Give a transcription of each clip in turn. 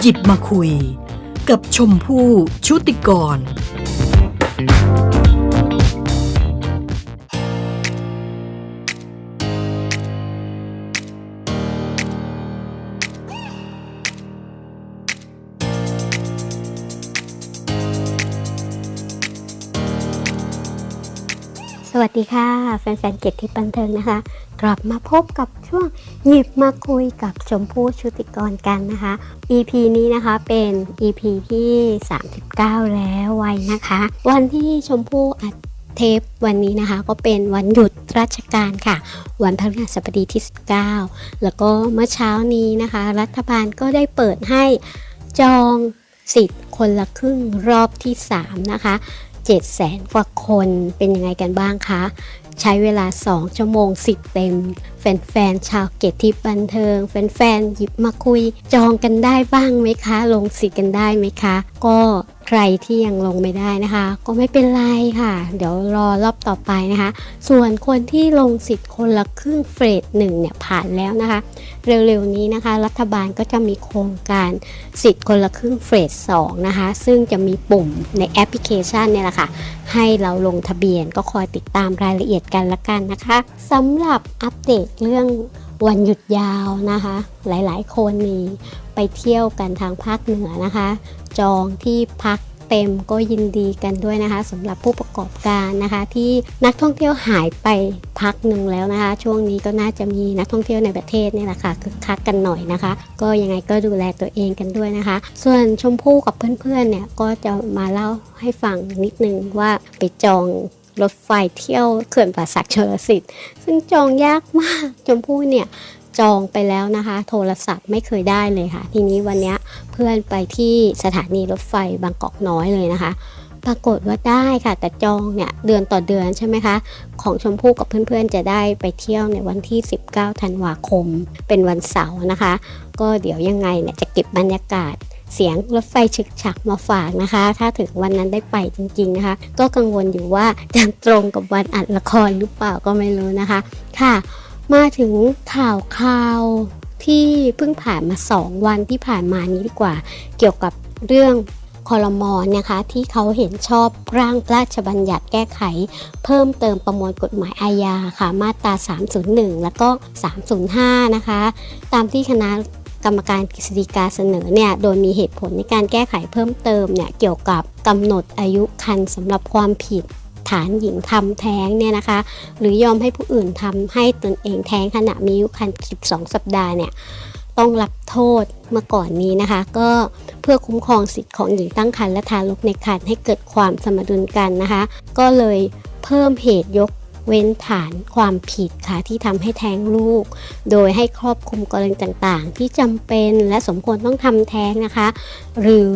หยิบมาคุย กับชมพู่ชุติกร วัสดีค่ะ แฟนๆเกียรติบันเทิงนะคะ กลับมาพบกับช่วงหยิบมาคุยกับชมพู่ชุติกรกันนะคะ EP นี้นะคะเป็น EP ที่ 39 แล้วไว้นะคะ วันที่ชมพู่อัดเทปวันนี้นะคะก็เป็นวันหยุดราชการค่ะ วันพฤหัสบดีที่ 19 แล้วก็เมื่อเช้านี้นะคะ รัฐบาลก็ได้เปิดให้จองสิทธิ์คนละครึ่งรอบที่ 3 นะคะ 7แสนกว่าคนเป็นยังไงกันบ้างคะ ใช้เวลา 2 ชั่วโมงสิเต็ม แฟนๆชาวเกียรติบันเทิง แฟนๆหยิบมาคุย จองกันได้บ้างไหมคะ ลงสิทธิ์กันได้ไหมคะ ก็ ใครที่ยังลงไม่ได้นะคะ ก็ไม่เป็นไรค่ะ เดี๋ยวรอรอบต่อไปนะคะ ส่วนคนที่ลงสิทธิ์คนละครึ่งเฟสหนึ่งเนี่ยผ่านแล้วนะคะ เร็วๆนี้นะคะ รัฐบาลก็จะมีโครงการสิทธิ์คนละครึ่งเฟส2นะคะ ซึ่งจะมีปุ่มในแอปพลิเคชันเนี่ยแหละค่ะ ให้เราลงทะเบียนก็คอยติดตามรายละเอียดกันละกันนะคะสำหรับอัปเดตเรื่อง วันหยุดยาวนะคะ หลายๆ คนมีไปเที่ยวกันทางภาคเหนือนะคะ จองที่พักเต็มก็ยินดีกันด้วยนะคะสำหรับผู้ประกอบการนะคะ ที่นักท่องเที่ยวหายไปพักหนึ่งแล้วนะคะ ช่วงนี้ก็น่าจะมีนักท่องเที่ยวในประเทศนี่แหละค่ะคึกคักกันหน่อยนะคะ ก็ยังไงก็ดูแลตัวเองกันด้วยนะคะ ส่วนชมพู่กับเพื่อนๆเนี่ยก็จะมาเล่าให้ฟังนิดนึงว่าไปจอง รถไฟเที่ยวเขื่อนป่าสักชลสิทธิ์ ซึ่งจองยากมากชมพู่เนี่ยจองไปแล้วนะคะ โทรศัพท์ไม่เคยได้เลยค่ะ ทีนี้วันนี้เพื่อนไปที่สถานีรถไฟบางกอกน้อยเลยนะคะ ปรากฏว่าได้ค่ะ แต่จองเนี่ยเดือนต่อเดือนใช่ไหมคะ ของชมพู่กับเพื่อนๆจะได้ไปเที่ยวในวันที่ 19 ธันวาคม เป็นวันเสาร์นะคะ ก็เดี๋ยวยังไงเนี่ยจะเก็บบรรยากาศ เสียงรถไฟฉึกฉักมาฝากนะคะ ถ้าถึงวันนั้นได้ไปจริงๆนะคะ ก็กังวลอยู่ว่าจะตรงกับวันอัดละครหรือเปล่าก็ไม่รู้นะคะ ค่ะ มาถึงข่าวข่าวที่เพิ่งผ่านมา 2 วันที่ผ่านมานี้ดีกว่า เกี่ยวกับเรื่องคอรมอนนะคะที่เขาเห็นชอบร่างพระราชบัญญัติแก้ไข เพิ่มเติมประมวลกฎหมายอาญาค่ะมาตรา 301 แล้วก็ 305 นะคะ ตามที่คณะ กรรมการกฤษฎีกาเสนอเนี่ยโดยมีเหตุผลในการแก้ไขเพิ่มเติมเนี่ยเกี่ยวกับกำหนดอายุคันสำหรับความผิดฐานหญิงทำแท้งเนี่ยนะคะ หรือยอมให้ผู้อื่นทำให้ตนเองแท้งขณะมีอายุครรภ์12 สัปดาห์เนี่ยต้องรับโทษเมื่อก่อนนี้นะคะ ก็เพื่อคุ้มครองสิทธิ์ของหญิงตั้งครรภ์และทารกในครรภ์ให้เกิดความสมดุลกันนะคะ ก็เลยเพิ่มเหตุยก เว้นฐานความผิดค่ะที่ทำให้แท้งลูก โดยให้ครอบคลุมกรณีต่างๆ ที่จำเป็นและสมควรต้องทำแท้งนะคะ หรือ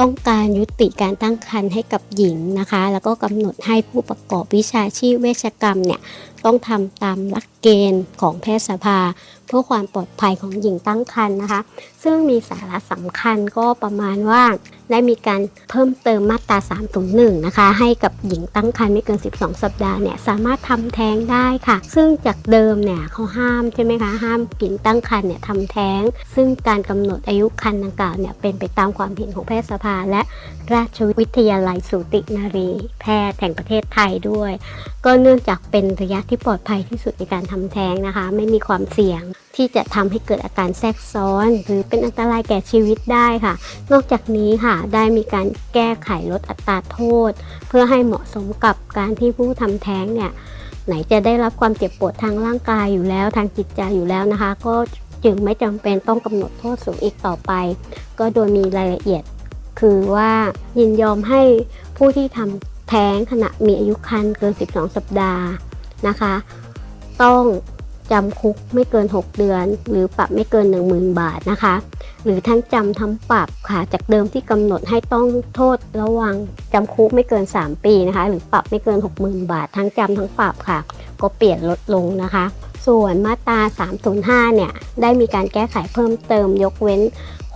ต้องการยุติการตั้งครรภ์ให้กับหญิงนะคะ แล้วก็กำหนดให้ผู้ประกอบวิชาชีพเวชกรรมเนี่ย ต้องทำตามหลักเกณฑ์ของแพทยสภา เพื่อความปลอดภัยของหญิงตั้งครรภ์นะคะ ซึ่งมีสาระสำคัญก็ประมาณว่าได้มีการเพิ่มเติมมาตรา301นะคะ ให้กับหญิงตั้งครรภ์ไม่เกิน 12 สัปดาห์เนี่ยสามารถทำแท้งได้ค่ะ ซึ่งจากเดิมเนี่ยเขาห้ามใช่ไหมคะห้ามหญิงตั้งครรภ์เนี่ยทำแท้ง ซึ่งการกำหนดอายุครรภ์ดังกล่าวเนี่ยเป็นไปตามความเห็นของแพทยสภา และราชวิทยาลัยสูตินารี แพทย์แห่งประเทศไทยด้วย ก็เนื่องจากเป็นระยะที่ปลอดภัยที่สุดในการทำแท้งนะคะ ไม่มีความเสี่ยงที่จะทำให้เกิดอาการแทรกซ้อน หรือเป็นอันตรายแก่ชีวิตได้ค่ะ นอกจากนี้ค่ะได้มีการแก้ไขลดอัตราโทษ เพื่อให้เหมาะสมกับการที่ผู้ทำแท้งเนี่ยไหนจะได้รับความเจ็บปวดทางร่างกายอยู่แล้วทางจิตใจอยู่แล้วนะคะ ก็จึงไม่จำเป็นต้องกำหนดโทษสูงอีกต่อไป ก็โดยมีรายละเอียด คือว่ายินยอมให้ผู้ที่ทำแท้งขณะมีอายุครรภ์เกิน 12 สัปดาห์ นะคะ ต้องจำคุกไม่เกิน 6 เดือน หรือปรับไม่เกิน 10,000 บาทนะคะ หรือทั้งจำทั้งปรับค่ะ จากเดิมที่กำหนดให้ต้องโทษระวังจำคุกไม่เกิน 3 ปีนะคะ หรือปรับไม่เกิน 60,000 บาท ทั้งจำทั้งปรับค่ะ ก็เปลี่ยนลดลงนะคะ ส่วนมาตรา 305 เนี่ย ได้มีการแก้ไขเพิ่มเติมยกเว้น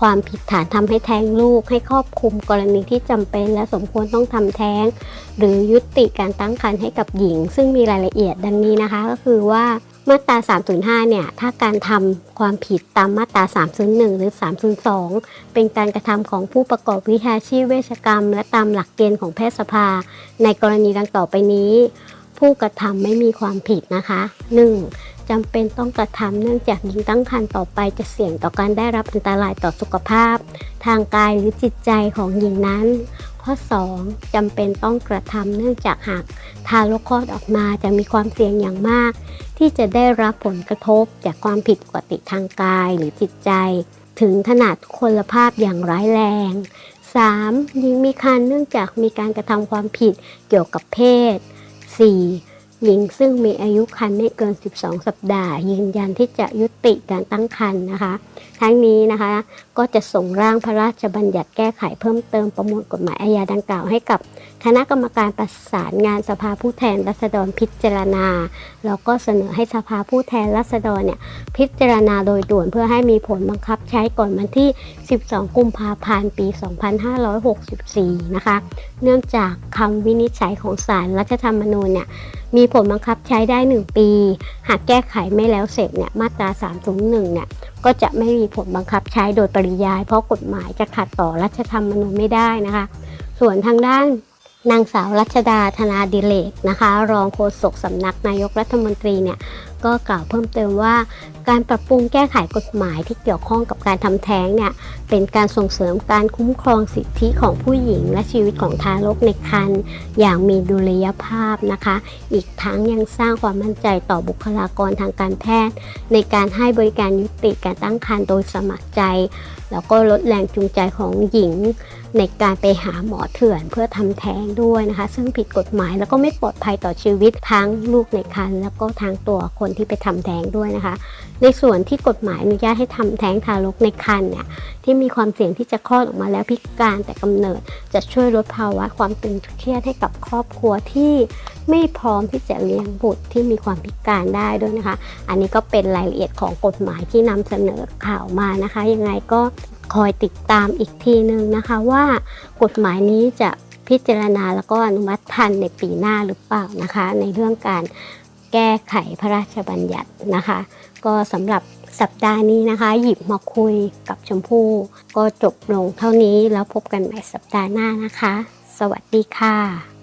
ความผิดฐานทำให้แท้งลูก ให้ครอบคลุมกรณีที่จำเป็น และสมควรต้องทำแท้ง หรือยุติการตั้งครรภ์ให้กับหญิง ซึ่งมีรายละเอียดดังนี้นะคะ ก็คือว่ามาตรา 305 เนี่ย ถ้าการทำความผิดตามมาตรา 301 หรือ 302 เป็นการกระทำของผู้ประกอบวิชาชีพเวชกรรม และตามหลักเกณฑ์ของแพทยสภา ในกรณีดังต่อไปนี้ ผู้กระทำไม่มีความผิดนะคะ 1. จำเป็นต้องกระทำเนื่องจากหญิงตั้งครรภ์ต่อไปจะเสี่ยงต่อการได้รับอันตรายต่อสุขภาพ ทางกายหรือจิตใจของหญิงนั้น ข้อ 2. จำเป็นต้องกระทำเนื่องจากหากทารกคลอดออกมาจะมีความเสี่ยงอย่างมาก ที่จะได้รับผลกระทบจากความผิดปกติทางกายหรือจิตใจ ถึงขนาดคนภาพอย่างร้ายแรง 3. หญิงมีคันเนื่องจากมีการกระทำความผิดเกี่ยวกับเพศ 4. หญิงซึ่งมีอายุครรภ์ไม่เกิน 12 สัปดาห์ ยืนยันที่จะยุติการตั้งครรภ์นะคะ ทั้งนี้นะคะก็จะส่งร่างพระราชบัญญัติแก้ไขเพิ่มเติมประมวลกฎหมายอาญาดังกล่าวให้กับ คณะกรรมการประสานงานสภาผู้แทนราษฎรพิจารณา แล้วก็เสนอให้สภาผู้แทนราษฎรเนี่ยพิจารณาโดยด่วนเพื่อให้มีผลบังคับใช้ก่อนวันที่ 12 กุมภาพันธ์ ปี 2564 นะคะ เนื่องจากคำวินิจฉัยของศาลรัฐธรรมนูญเนี่ยมีผลบังคับใช้ได้ 1 ปี หากแก้ไขไม่แล้วเสร็จเนี่ยมาตรา301เนี่ยก็จะไม่มีผลบังคับใช้โดยปริยาย เพราะกฎหมายจะขัดต่อรัชธรรมนูญไม่ได้นะคะ ส่วนทางด้านนางสาวรัชดาธนาดิเลกนะคะ รองโฆษกสำนักนายกรัฐมนตรีเนี่ยก็กล่าวเพิ่มเติมว่า การปรับปรุงแก้ไขกฎหมายที่เกี่ยวข้องกับการทำแท้งเนี่ยเป็นการส่งเสริมการคุ้มครองสิทธิของผู้หญิง และชีวิตของทารกในครรภ์อย่างมีดุลยภาพนะคะ อีกทั้งยังสร้างความมั่นใจต่อบุคลากรทางการแพทย์ ในการให้บริการยุติการตั้งครรภ์โดยสมัครใจ แล้วก็ลดแรงจูงใจของหญิงในการไปหาหมอเถื่อนเพื่อทำแท้งด้วยนะคะ ซึ่งผิดกฎหมายแล้วก็ไม่ปลอดภัยต่อชีวิตทั้งลูกในครรภ์แล้วก็ทางตัวคนที่ไปทำแท้งด้วยนะคะ ในส่วนที่กฎหมายอนุญาตให้ทำแท้งทารกในครรภ์เนี่ยที่มีความเสี่ยงที่จะคลอดออกมาแล้วพิการแต่กำเนิด จะช่วยลดภาวะความตึงเครียดให้กับครอบครัวที่ไม่พร้อมที่จะเลี้ยงบุตรที่มีความพิการได้ด้วยนะคะ อันนี้ก็เป็นรายละเอียดของกฎหมายที่นำเสนอข่าวมานะคะ ยังไงก็คอยติดตามอีกทีนึงนะคะว่ากฎหมายนี้จะพิจารณาแล้วก็อนุมัติทันในปีหน้าหรือเปล่านะคะ ในเรื่องการ แก้ไขพระราชบัญญัตินะคะ ก็สำหรับสัปดาห์นี้นะคะ หยิบมาคุยกับชมพู่ก็จบลงเท่านี้แล้วพบกันใหม่สัปดาห์หน้านะคะ สวัสดีค่ะ